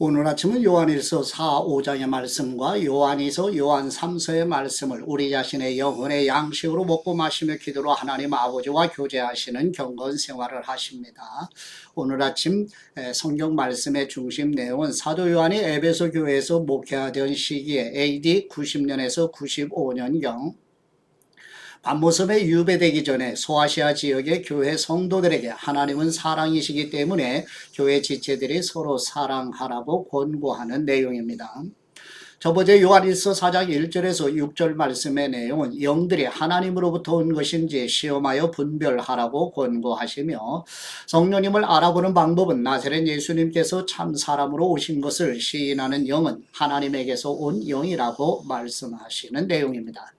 오늘 아침은 요한일서 4, 5장의 말씀과 요한이서 요한 3서의 말씀을 우리 자신의 영혼의 양식으로 먹고 마시며 기도로 하나님 아버지와 교제하시는 경건 생활을 하십니다. 오늘 아침 에, 성경 말씀의 중심 내용은 사도 요한이 에베소 교회에서 목회하던 시기에 AD 90년에서 95년경 반모섬에 유배되기 전에 소아시아 지역의 교회 성도들에게 하나님은 사랑이시기 때문에 교회 지체들이 서로 사랑하라고 권고하는 내용입니다. 저번에 요한일서 4장 1절에서 6절 말씀의 내용은 영들이 하나님으로부터 온 것인지 시험하여 분별하라고 권고하시며 성령님을 알아보는 방법은 나사렛 예수님께서 참 사람으로 오신 것을 시인하는 영은 하나님에게서 온 영이라고 말씀하시는 내용입니다.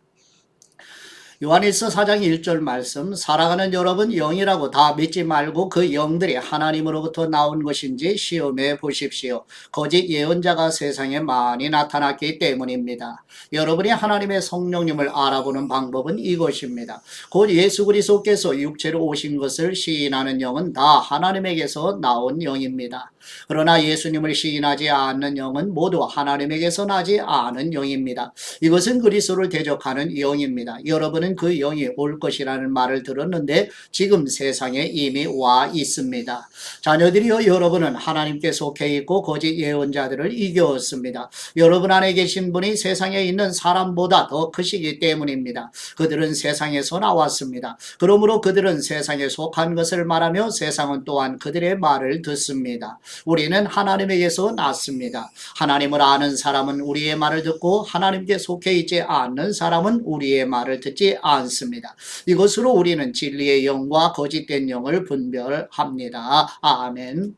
요한일서 4장 1절 말씀 사랑하는 여러분 영이라고 다 믿지 말고 그 영들이 하나님으로부터 나온 것인지 시험해 보십시오. 거짓 예언자가 세상에 많이 나타났기 때문입니다. 여러분이 하나님의 성령님을 알아보는 방법은 이것입니다. 곧 예수 그리스도께서 육체로 오신 것을 시인하는 영은 다 하나님에게서 나온 영입니다. 그러나 예수님을 시인하지 않는 영은 모두 하나님에게서 나지 않은 영입니다. 이것은 그리스도를 대적하는 영입니다. 여러분은 그 영이 올 것이라는 말을 들었는데 지금 세상에 이미 와 있습니다. 자녀들이여 여러분은 하나님께 속해 있고 거짓 예언자들을 이겼습니다. 여러분 안에 계신 분이 세상에 있는 사람보다 더 크시기 때문입니다. 그들은 세상에서 나왔습니다. 그러므로 그들은 세상에 속한 것을 말하며 세상은 또한 그들의 말을 듣습니다. 우리는 하나님에게서 났습니다. 하나님을 아는 사람은 우리의 말을 듣고 하나님께 속해 있지 않는 사람은 우리의 말을 듣지 않습니다. 이것으로 우리는 진리의 영과 거짓된 영을 분별합니다. 아멘.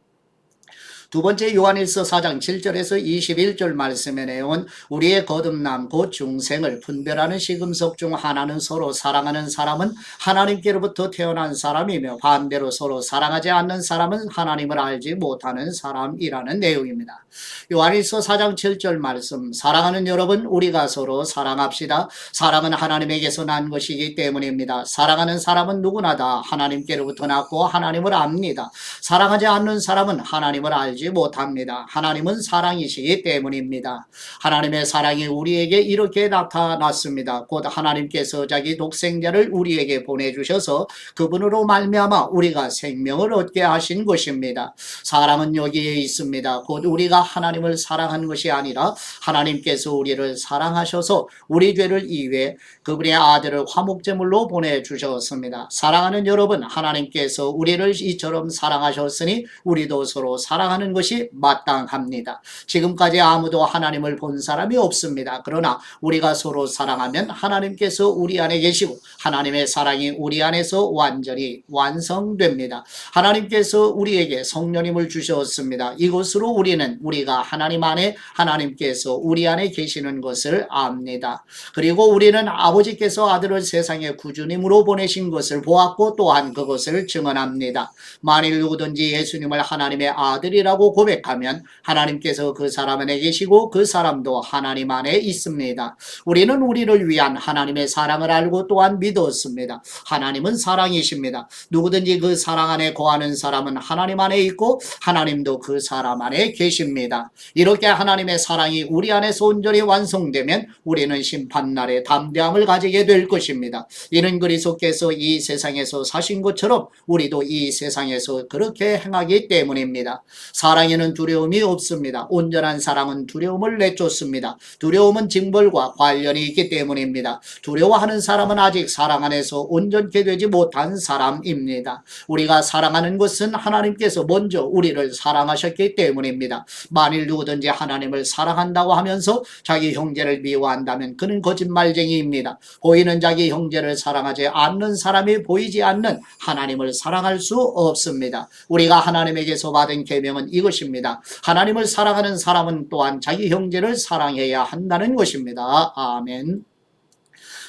두 번째 요한일서 4장 7절에서 21절 말씀의 내용은 우리의 거듭남 곧 중생을 분별하는 시금석 중 하나는 서로 사랑하는 사람은 하나님께로부터 태어난 사람이며 반대로 서로 사랑하지 않는 사람은 하나님을 알지 못하는 사람이라는 내용입니다. 요한일서 4장 7절 말씀 사랑하는 여러분 우리가 서로 사랑합시다. 사랑은 하나님에게서 난 것이기 때문입니다. 사랑하는 사람은 누구나 다 하나님께로부터 났고 하나님을 압니다. 사랑하지 않는 사람은 하나님을 알지 못합니다. 하나님은 사랑이시기 때문입니다. 하나님의 사랑이 우리에게 이렇게 나타났습니다. 곧 하나님께서 자기 독생자를 우리에게 보내주셔서 그분으로 말미암아 우리가 생명을 얻게 하신 것입니다. 사랑은 여기에 있습니다. 곧 우리가 하나님을 사랑한 것이 아니라 하나님께서 우리를 사랑하셔서 우리 죄를 이외 그분의 아들을 화목제물로 보내주셨습니다. 사랑하는 여러분, 하나님께서 우리를 이처럼 사랑하셨으니 우리도 서로 사랑하는 것이 마땅합니다. 지금까지 아무도 하나님을 본 사람이 없습니다. 그러나 우리가 서로 사랑하면 하나님께서 우리 안에 계시고 하나님의 사랑이 우리 안에서 완전히 완성됩니다. 하나님께서 우리에게 성령님을 주셨습니다. 이것으로 우리는 우리가 하나님 안에 하나님께서 우리 안에 계시는 것을 압니다. 그리고 우리는 아버지께서 아들을 세상에 구주님으로 보내신 것을 보았고 또한 그것을 증언합니다. 만일 누구든지 예수님을 하나님의 아들이라고 고백하면 하나님께서 그 사람 안에 계시고 그 사람도 하나님 안에 있습니다. 우리는 우리를 위한 하나님의 사랑을 알고 또한 믿었습니다. 하나님은 사랑이십니다. 누구든지 그 사랑 안에 거하는 사람은 하나님 안에 있고 하나님도 그 사람 안에 계십니다. 이렇게 하나님의 사랑이 우리 안에서 온전히 완성되면 우리는 심판날에 담대함을 가지게 될 것입니다. 이는 그리스도께서 이 세상에서 사신 것처럼 우리도 이 세상에서 그렇게 행하기 때문입니다. 사 랑에는 두려움이 없습니다. 온전한 사랑은 두려움을 내쫓습니다. 두려움은 징벌과 관련이 있기 때문입니다. 두려워하는 사람은 아직 사랑 안에서 온전케 되지 못한 사람입니다. 우리가 사랑하는 것은 하나님께서 먼저 우리를 사랑하셨기 때문입니다. 만일 누구든지 하나님을 사랑한다고 하면서 자기 형제를 미워한다면 그는 거짓말쟁이입니다. 보이는 자기 형제를 사랑하지 않는 사람이 보이지 않는 하나님을 사랑할 수 없습니다. 우리가 하나님에게서 받은 계명은 이 것입니다. 하나님을 사랑하는 사람은 또한 자기 형제를 사랑해야 한다는 것입니다. 아멘.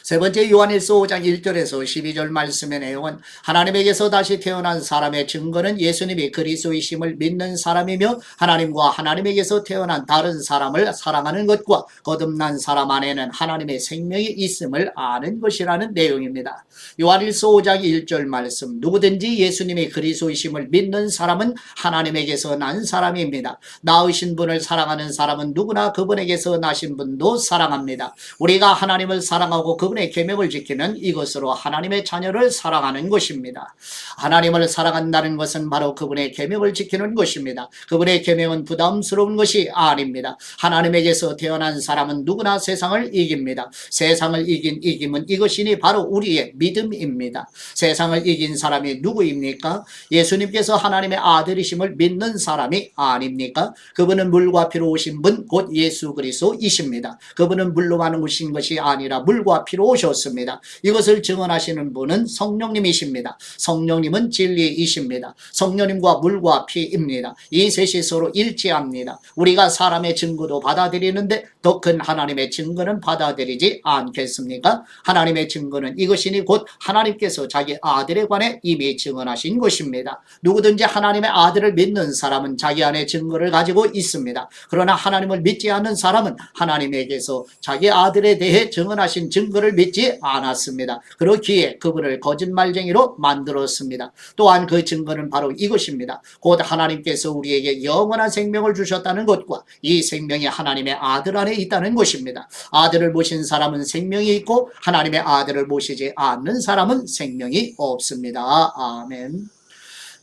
세 번째 요한일서 5장 1절에서 12절 말씀의 내용은 하나님에게서 다시 태어난 사람의 증거는 예수님이 그리스도이심을 믿는 사람이며 하나님과 하나님에게서 태어난 다른 사람을 사랑하는 것과 거듭난 사람 안에는 하나님의 생명이 있음을 아는 것이라는 내용입니다. 요한일서 5장 1절 말씀 누구든지 예수님이 그리스도이심을 믿는 사람은 하나님에게서 난 사람입니다. 낳으신 분을 사랑하는 사람은 누구나 그분에게서 나신 분도 사랑합니다. 우리가 하나님을 사랑하고 그분의 계명을 지키는 이것으로 하나님의 자녀를 사랑하는 것입니다. 하나님을 사랑한다는 것은 바로 그분의 계명을 지키는 것입니다. 그분의 계명은 부담스러운 것이 아닙니다. 하나님에게서 태어난 사람은 누구나 세상을 이깁니다. 세상을 이긴 이김은 이것이니 바로 우리의 믿음입니다. 세상을 이긴 사람이 누구입니까? 예수님께서 하나님의 아들이심을 믿는 사람이 아닙니까? 그분은 물과 피로 오신 분 곧 예수 그리스도이십니다. 그분은 물로만 오신 것이 아니라 물과 피로 오셨습니다. 이것을 증언하시는 분은 성령님이십니다. 성령님은 진리이십니다. 성령님과 물과 피입니다. 이 셋이 서로 일치합니다. 우리가 사람의 증거도 받아들이는데 더 큰 하나님의 증거는 받아들이지 않겠습니까? 하나님의 증거는 이것이니 곧 하나님께서 자기 아들에 관해 이미 증언하신 것입니다. 누구든지 하나님의 아들을 믿는 사람은 자기 안에 증거를 가지고 있습니다. 그러나 하나님을 믿지 않는 사람은 하나님에게서 자기 아들에 대해 증언하신 증거를 믿지 않았습니다. 그렇기에 그분을 거짓말쟁이로 만들었습니다. 또한 그 증거는 바로 이것입니다. 곧 하나님께서 우리에게 영원한 생명을 주셨다는 것과 이 생명이 하나님의 아들 안에 있다는 것입니다. 아들을 모신 사람은 생명이 있고 하나님의 아들을 모시지 않는 사람은 생명이 없습니다. 아멘.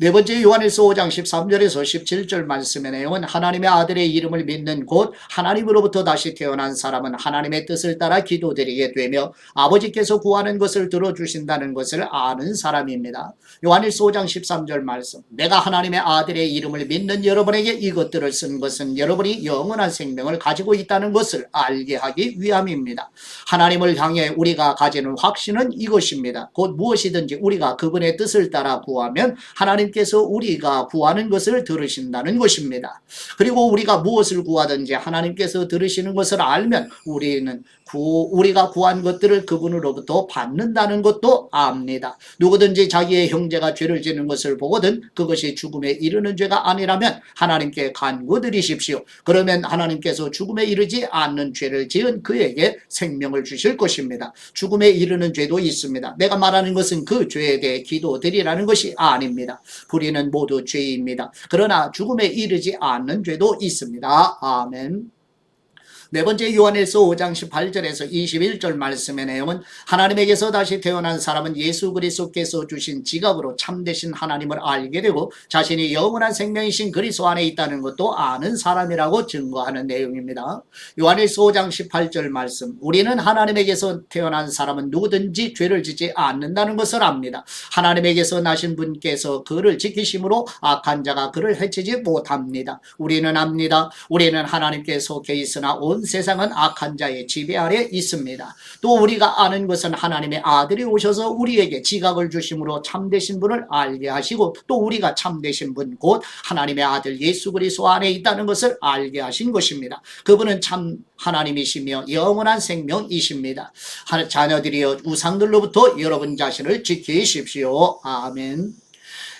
네 번째 요한일서 5장 13절에서 17절 말씀의 내용은 하나님의 아들의 이름을 믿는 곧 하나님으로부터 다시 태어난 사람은 하나님의 뜻을 따라 기도드리게 되며 아버지께서 구하는 것을 들어주신다는 것을 아는 사람입니다. 요한일서 5장 13절 말씀 내가 하나님의 아들의 이름을 믿는 여러분에게 이것들을 쓴 것은 여러분이 영원한 생명을 가지고 있다는 것을 알게 하기 위함입니다. 하나님을 향해 우리가 가지는 확신은 이것입니다. 곧 무엇이든지 우리가 그분의 뜻을 따라 구하면 하나님 하나님께서 우리가 구하는 것을 들으신다는 것입니다. 그리고 우리가 무엇을 구하든지 하나님께서 들으시는 것을 알면 우리는 구, 우리가 구한 것들을 그분으로부터 받는다는 것도 압니다. 누구든지 자기의 형제가 죄를 지는 것을 보거든 그것이 죽음에 이르는 죄가 아니라면 하나님께 간구드리십시오. 그러면 하나님께서 죽음에 이르지 않는 죄를 지은 그에게 생명을 주실 것입니다. 죽음에 이르는 죄도 있습니다. 내가 말하는 것은 그 죄에 대해 기도드리라는 것이 아닙니다. 불의는 모두 죄입니다. 그러나 죽음에 이르지 않는 죄도 있습니다. 아멘. 네 번째 요한일서 5장 18절에서 21절 말씀의 내용은 하나님에게서 다시 태어난 사람은 예수 그리스도께서 주신 지각으로 참되신 하나님을 알게 되고 자신이 영원한 생명이신 그리스도 안에 있다는 것도 아는 사람이라고 증거하는 내용입니다. 요한일서 5장 18절 말씀 우리는 하나님에게서 태어난 사람은 누구든지 죄를 짓지 않는다는 것을 압니다. 하나님에게서 나신 분께서 그를 지키심으로 악한 자가 그를 해치지 못합니다. 우리는 압니다. 우리는 하나님께 속해 있으나 온 세상은 악한 자의 지배 아래 있습니다. 또 우리가 아는 것은 하나님의 아들이 오셔서 우리에게 지각을 주심으로 참되신 분을 알게 하시고 또 우리가 참되신 분 곧 하나님의 아들 예수 그리스도 안에 있다는 것을 알게 하신 것입니다. 그분은 참 하나님이시며 영원한 생명이십니다. 자녀들이여 우상들로부터 여러분 자신을 지키십시오. 아멘.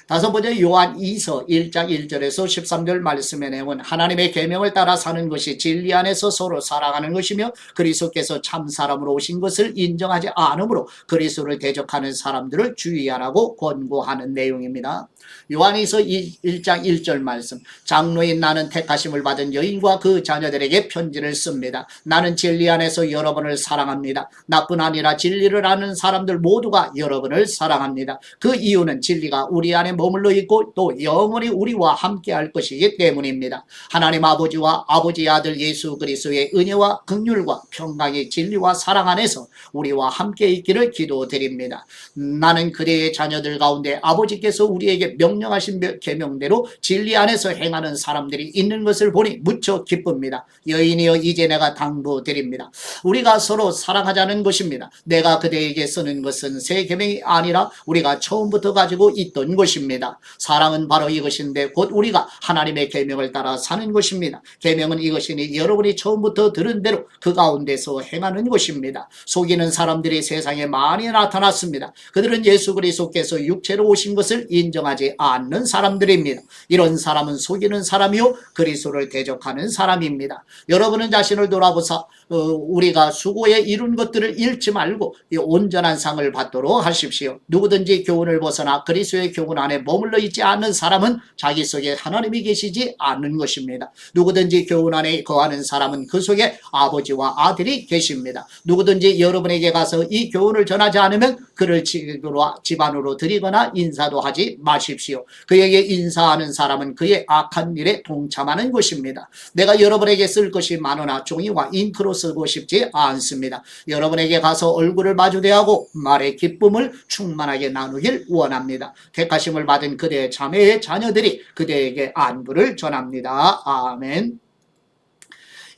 다섯 번째 요한 2서 1장 1절에서 13절 말씀의 내용은 하나님의 계명을 따라 사는 것이 진리 안에서 서로 사랑하는 것이며 그리스도께서 참 사람으로 오신 것을 인정하지 않으므로 그리스도를 대적하는 사람들을 주의하라고 권고하는 내용입니다. 요한이서 1장 1절 말씀 장로인 나는 택하심을 받은 여인과 그 자녀들에게 편지를 씁니다. 나는 진리 안에서 여러분을 사랑합니다. 나뿐 아니라 진리를 아는 사람들 모두가 여러분을 사랑합니다. 그 이유는 진리가 우리 안에 머물러 있고 또 영원히 우리와 함께 할 것이기 때문입니다. 하나님 아버지와 아버지 아들 예수 그리스도의 은혜와 긍휼과 평강의 진리와 사랑 안에서 우리와 함께 있기를 기도드립니다. 나는 그대의 자녀들 가운데 아버지께서 우리에게 명령하신 계명대로 진리 안에서 행하는 사람들이 있는 것을 보니 무척 기쁩니다. 여인이여 이제 내가 당부드립니다. 우리가 서로 사랑하자는 것입니다. 내가 그대에게 쓰는 것은 새 계명이 아니라 우리가 처음부터 가지고 있던 것입니다. 것입니다. 사랑은 바로 이것인데 곧 우리가 하나님의 계명을 따라 사는 것입니다. 계명은 이것이니 여러분이 처음부터 들은 대로 그 가운데서 행하는 것입니다. 속이는 사람들이 세상에 많이 나타났습니다. 그들은 예수 그리스도께서 육체로 오신 것을 인정하지 않는 사람들입니다. 이런 사람은 속이는 사람이요 그리스도를 대적하는 사람입니다. 여러분은 자신을 돌아보사 어, 우리가 수고에 이룬 것들을 잃지 말고 이 온전한 상을 받도록 하십시오. 누구든지 교훈을 벗어나 그리스도의 교훈 안에 머물러 있지 않는 사람은 자기 속에 하나님이 계시지 않는 것입니다. 누구든지 교훈 안에 거하는 사람은 그 속에 아버지와 아들이 계십니다. 누구든지 여러분에게 가서 이 교훈을 전하지 않으면 그를 집안으로 들이거나 인사도 하지 마십시오. 그에게 인사하는 사람은 그의 악한 일에 동참하는 것입니다. 내가 여러분에게 쓸 것이 많으나 종이와 잉크로 쓰고 싶지 않습니다. 여러분에게 가서 얼굴을 마주대하고 말의 기쁨을 충만하게 나누길 원합니다. 택하심을 받은 그대의 자매의 자녀들이 그대에게 안부를 전합니다. 아멘.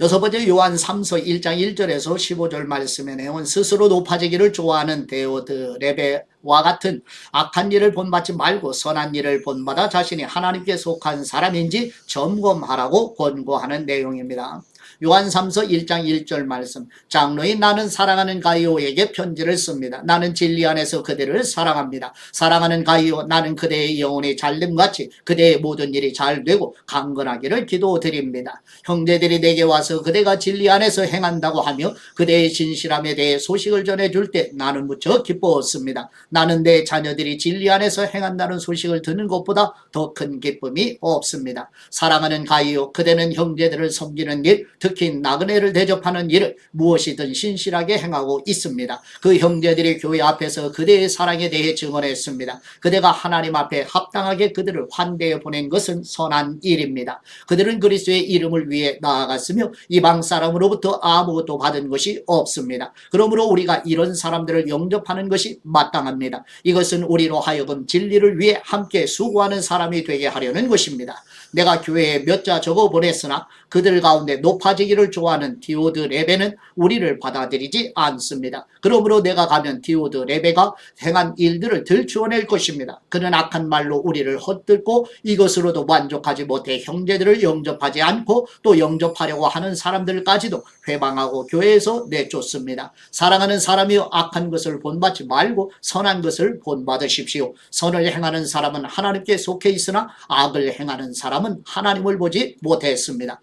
여섯 번째 요한 3서 1장 1절에서 15절 말씀의 내용은 스스로 높아지기를 좋아하는 데오드 레베와 같은 악한 일을 본받지 말고 선한 일을 본받아 자신이 하나님께 속한 사람인지 점검하라고 권고하는 내용입니다. 요한 3서 1장 1절 말씀 장로인 나는 사랑하는 가이오에게 편지를 씁니다. 나는 진리 안에서 그대를 사랑합니다. 사랑하는 가이오 나는 그대의 영혼이 잘됨같이 그대의 모든 일이 잘 되고 강건하기를 기도드립니다. 형제들이 내게 와서 그대가 진리 안에서 행한다고 하며 그대의 진실함에 대해 소식을 전해줄 때 나는 무척 기뻐했습니다. 나는 내 자녀들이 진리 안에서 행한다는 소식을 듣는 것보다 더 큰 기쁨이 없습니다. 사랑하는 가이오 그대는 형제들을 섬기는 일 특히 나그네를 대접하는 일을 무엇이든 신실하게 행하고 있습니다. 그 형제들이 교회 앞에서 그대의 사랑에 대해 증언했습니다. 그대가 하나님 앞에 합당하게 그들을 환대해 보낸 것은 선한 일입니다. 그들은 그리스도의 이름을 위해 나아갔으며 이방 사람으로부터 아무것도 받은 것이 없습니다. 그러므로 우리가 이런 사람들을 영접하는 것이 마땅합니다. 이것은 우리로 하여금 진리를 위해 함께 수고하는 사람이 되게 하려는 것입니다. 내가 교회에 몇 자 적어 보냈으나 그들 가운데 높아지기를 좋아하는 디오드 레베는 우리를 받아들이지 않습니다. 그러므로 내가 가면 디오드 레베가 행한 일들을 들추어낼 것입니다. 그는 악한 말로 우리를 헛들고 이것으로도 만족하지 못해 형제들을 영접하지 않고 또 영접하려고 하는 사람들까지도 회방하고 교회에서 내쫓습니다. 사랑하는 사람이여 악한 것을 본받지 말고 선한 것을 본받으십시오. 선을 행하는 사람은 하나님께 속해 있으나 악을 행하는 사람 은 하나님을 보지 못했습니다.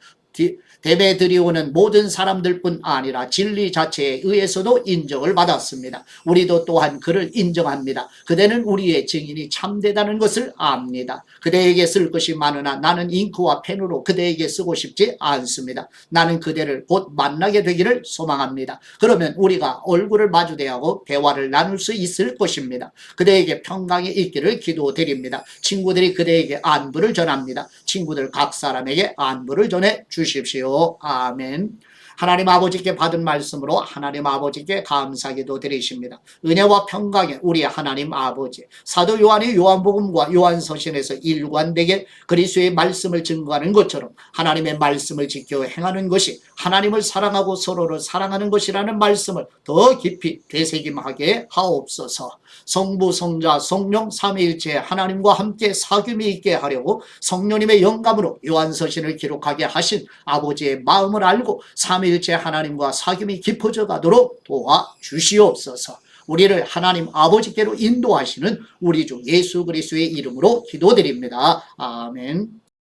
대배 들이 오는 모든 사람들뿐 아니라 진리 자체에 의해서도 인정을 받았습니다. 우리도 또한 그를 인정합니다. 그대는 우리의 증인이 참되다는 것을 압니다. 그대에게 쓸 것이 많으나 나는 잉크와 펜으로 그대에게 쓰고 싶지 않습니다. 나는 그대를 곧 만나게 되기를 소망합니다. 그러면 우리가 얼굴을 마주대하고 대화를 나눌 수 있을 것입니다. 그대에게 평강이 있기를 기도드립니다. 친구들이 그대에게 안부를 전합니다. 친구들 각 사람에게 안부를 전해 주십시오. 아멘. 하나님 아버지께 받은 말씀으로 하나님 아버지께 감사기도 드리십니다. 은혜와 평강에 우리 하나님 아버지 사도 요한의 요한복음과 요한서신에서 일관되게 그리스도의 말씀을 증거하는 것처럼 하나님의 말씀을 지켜 행하는 것이 하나님을 사랑하고 서로를 사랑하는 것이라는 말씀을 더 깊이 되새김하게 하옵소서. 성부 성자 성령 삼위일체 하나님과 함께 사귐이 있게 하려고 성령님의 영감으로 요한서신을 기록하게 하신 아버지의 마음을 알고 삼위일체 하나님과 사귐이 깊어져 가도록 도와 주시옵소서. 우리를 하나님 아버지께로 인도하시는 우리 주 예수 그리스도의 이름으로 기도드립니다. 아멘.